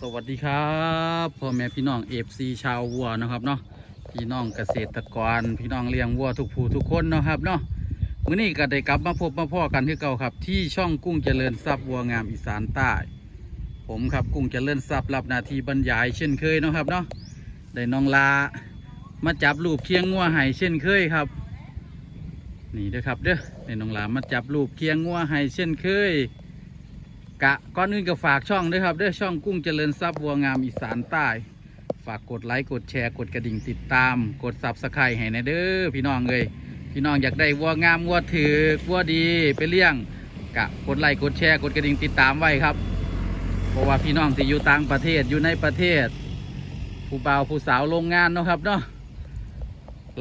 สวัสดีครับพ่อแม่พี่น้องเอฟซีชาววัวนะครับเนาะพี่น้องเกษตรกร พี่น้องเลี้ยงวัวทุกผู้ทุกคนนะครับเนาะมื้อนี้ก็ได้กลับมาพบมาพ่อกันที่เก่าครับ ที่ช่องกุ้งเจริญทรัพย์วัวงามอีสานใต้ ผมครับกุ้งเจริญทรัพย์รับหน้าที่บรรยายเช่นเคยนะครับเนาะได้น้องลามาจับรูปเคียงงัวไห้เช่นเคยครับ นี่เด้อครับเด้อได้น้องลามาจับรูปเคียงงัวไห้เช่นเคย กะก่อนอื่นก็ฝากช่องด้วยครับด้วยช่องกุ้งเจริญทรัพย์วัวงามอีสานใต้ ฝากกดไลค์กดแชร์กดกระดิ่งติดตาม กดซับสไครต์ให้ในเด้อพี่น้องเลยพี่น้องอยากได้วัวงามวัวถือกวัวดีไปเลี้ยงกะกดไลค์กดแชร์กดกระดิ่งติดตามไว้ครับเพราะว่าพี่น้องที่อยู่ต่างประเทศอยู่ในประเทศ ผู้บ่าวผู้สาวโรงงานเนาะครับเนาะ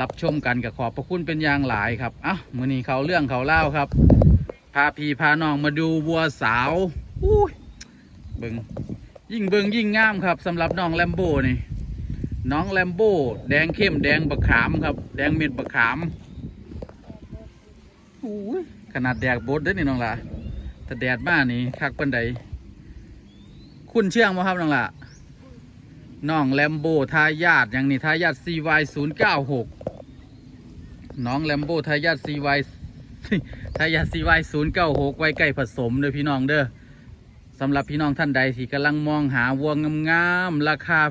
รับชมกันกับขอบพระคุณเป็นอย่างหลายครับเอ้ามื้อนี้เขาเรื่องเขาเล่าครับพาพี่พาน้องมาดูวัวสาว อุ้ยเบิงยิ่งเบิงยิ่งงามครับสำหรับน้องแลมโบ้นี่น้องแลมโบ้แดงเข้มแดงบะขามครับ แดงเม็ดบะขามอุ้ยขนาดแดดบดเด้อนี่น้องละแต่แดดมานี่คักปันใดคุณเชื่องไหมครับน้องละน้องแลมโบ้ทายาทอย่างนี้ทายาท CY 0 9 6 น้องแลมโบ้ทายาท CY ทายาท CY 0 9 6 ไว้ใกล้ผสมเด้อพี่น้องเด้อ สำหรับพี่น้องท่านใดที่กำลังมองหาวัวงามๆราคา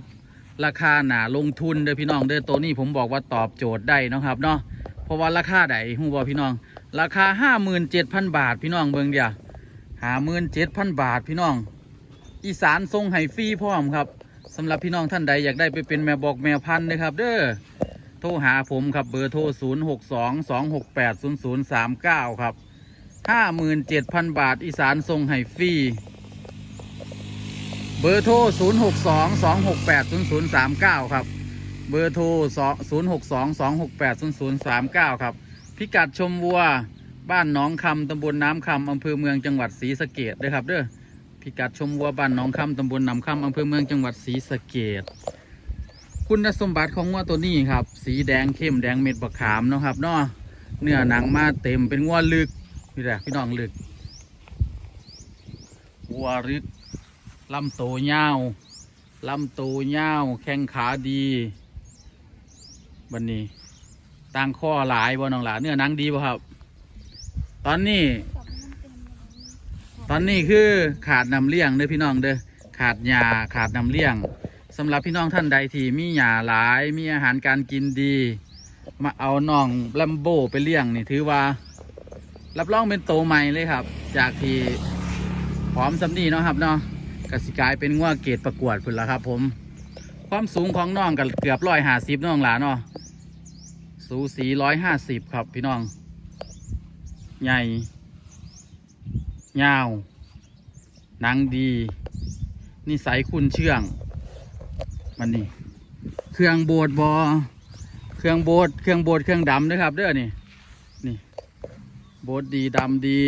ราคาหนาลงทุนเด้อพี่น้องเด้อตัวนี้ผมบอกว่าตอบโจทย์ได้นะครับเนาะเพราะว่าราคาใดฮู้บ่พี่น้อง ราคา57,000บาทพี่น้องเบิ่งเดียว57,000บาทพี่น้อง อีสานทรงให้ฟรีพร้อมครับสำหรับพี่น้องท่านใดอยากได้ไปเป็นแม่บอกแม่พันธุ์นะครับ เด้อโทรหาผมครับเบอร์โทร 0 6 2 2 6 8 0 0 3 9 ครับ 57,000 บาท อีสานทรงให้ฟรี บอร์โทร 0 6 2 2 6 8 0 0 3 9 ครับ เบอร์โทร 0 6 2 2 6 8 0 0 3 9 ครับ พิกัดชมวัว บ้านหนองคำตำบลน้ำคำอำเภอเมืองจังหวัดศรีสะเกดด้วยครับเด้อ พิกัดชมวัวบ้านหนองคำตำบลน้ำคำอำเภอเมืองจังหวัดศรีสะเกดคุณสมบัติของงัวตัวนี้ครับ สีแดงเข้มแดงเม็ดบะขามนะครับเนาะ เนื้อหนังมาเต็มเป็นงัวลึก พี่แหละพี่น้องลึก วัวลึก ลำโตยาวลำโตยาวแข้งขาดีบันนี้ตั้งข้อหลายบ่น้องหลาเนื้อหนังดีบ่ครับ ตอนนี้ ตอนนี้คือขาดน้ำเลี้ยงเด้อพี่น้องเด้อขาดหญ้าขาดน้ำเลี้ยงสำหรับพี่น้องท่านใดที่มีหยาหลาย มีอาหารการกินดี มาเอาน้องแลมโบไปเลี้ยงนี่ถือว่า รับรองเป็นโตใหม่เลยครับ จากที่พร้อมสำนีเนาะครับเนาะ กสิกลายเป็นงัวเกตประกวดพุ่นละครับ ผม ความสูงของน้องกับเกือบร้อยห้าสิบน้องหลานเนาะสูสีร้อยห้าสิบครับ พี่น้อง ใหญ่ยาวหนังดี นิสัยคุณเชื่อง มันนี่ เครื่องโบดบอเครื่องโบดเครื่องโบดเครื่องดำด้วยครับเด้อนี่ นี่ โบดดีดำดี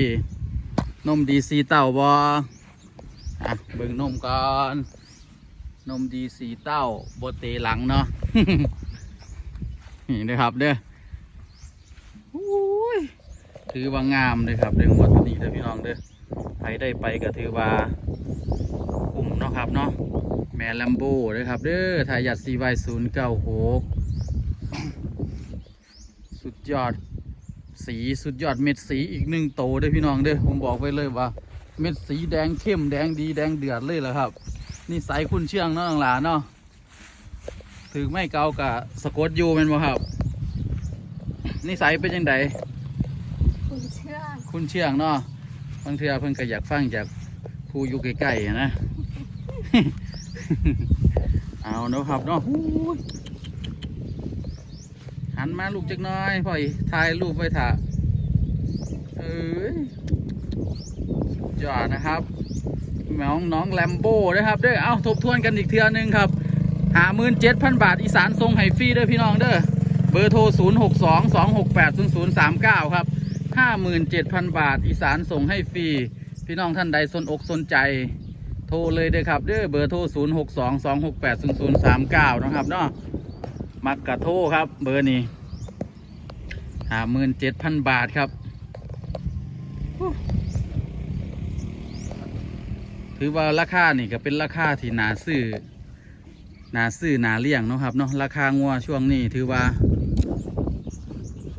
นมดีสีเต้าบอ อะเบิ่งนมก่อน นมดีสีเต้าโบเตหลังเนาะ นี่นะครับเด้อยถือว่างามเลยครับเรื่องวัดตัวนี้เด้อพี่น้องเด้อใครได้ไปก็ถือว่าคุ้มเนาะครับเนาะ แม่ลัมโบ้ด้วยครับเด้อทายาทซีไวศูนย์เก้าหกสุดยอดสีสุดยอดเม็ดสีอีกหนึ่งโตเด้อพี่น้องเด้อผมบอกไว้เลยว่า เม็ดสีแดงเข้มแดงดีแดงเดือดเลยแหละครับ นี่สายคุณเชื่องเนาะหลานเนาะถือไม่เกากะสะกดอยูแมันบ่ครับ นี่สายเป็นยังไงคุณเชื่อคุณเชื่องเนาะบางเทื่อเพิ่นก็อยากฟังจากผู้อยู่ใกล้ๆอะนะเอาเนาะครับเนาะหู้ยหันมาลูกจักหน้อยพ่อยถ่ายรูปไว้ถ่าเอ้ยสุด ยอดนะครับน้องน้องแลมโบ้นะครับเด้อเอาทบทวนกันอีกเทือหนึงครับหาหมื่นเจ็ดพันบาทอีสานทรงไห้ฟรีเด้อพี่น้องเด้อเบอร์โทร 0 6 2 2 6 8 0 0 3 9 ครับ 57,000 บาท อีสานส่งให้ฟรี พี่น้องท่านใดสนอกสนใจ โทรเลยเด้อครับเด้อเบอร์โทร 0 6 2 2 6 8 0 0 3 9 นะครับเนาะมักกะโทรครับ เบอร์นี้57,000บาทครับ ถือว่าราคานี่ก็เป็นราคาที่นาซื้อนาซื้อนาเลี้ยงเนาะครับเนาะราคางัวช่วงนี้ถือว่า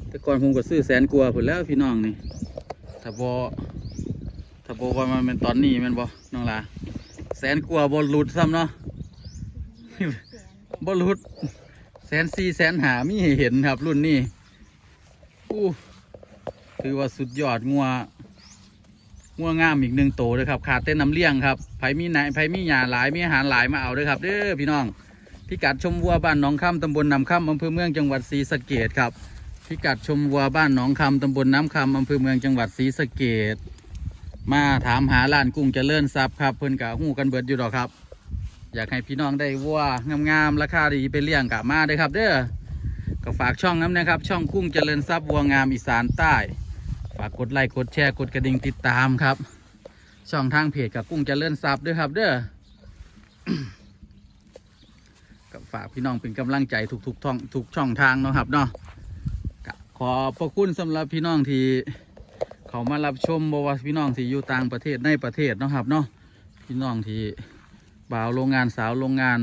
แต่ก่อนผมก็ซื้อแสนกว่าผลแล้วพี่น้องนี่ถ้าบอถ้าบอว่ามันเป็นตอนนี้มันบอน้องลาแสนกว่าบอหลุดซ้ำเนาะบอหลุดแสนสี่แสนหามีให้เห็นครับรุ่นนี้อู้ถือว่าสุดยอดงัว งัวงามอีกหนึ่งโตเลยครับขาดเต้นน้ำเลี้ยงครับไผมีไหนไผมีหยาหลายมีอาหารหลายมาเอาเด้อครับเด้อพี่น้องพิกัดชมวัวบ้านหนองคำตำบลน้ำคำอำเภอเมืองจังหวัดศรีสะเกดครับพิกัดชมวัวบ้านหนองคำตำบลน้ำคำอำเภอเมืองจังหวัดศรีสะเกดมาถามหาร้านกุ้งเจริญทรัพย์ครับเพิ่อนกะหูกันเบิดอยู่ดอครับ อยากให้พี่น้องได้วัวงามๆราคาดีไปเลี้ยงกะมาเด้อครับ เด้อก็ฝากช่องน้ำนะครับ ช่องกุ้งเจริญทรัพย์วัวงามอีสานใต้ ฝากกดไลค์กดแชร์กดกระดิ่งติดตามครับ ช่องทางเพจกับกุ้งเจริญทรัพย์ด้วยครับ เด้อก็ฝากพี่น้องเป็นกำลังใจทุกๆท่องทุกช่องทางเนาะครับเนาะก็ขอพระคุณสำหรับพี่น้องที่เขามารับชมบว่าพี่น้องที่อยู่ต่างประเทศในประเทศเนาะครับเนาะพี่น้องที่บ่าวโรงงานสาวโรงงาน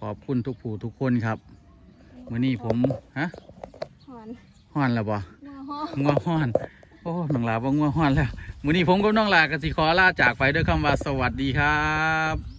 ขอบคุณทุกผู้ทุกคนครับมื้อนี้ผมฮะหอนฮ้อนแล้วบ่มาห้องัวฮ้อน โอ้น้องลาบ่งัวฮ้อนแล้วมื้อนี้ผมกับน้องลาก็สิขอลาจากไปด้วยคำว่าสวัสดีครับ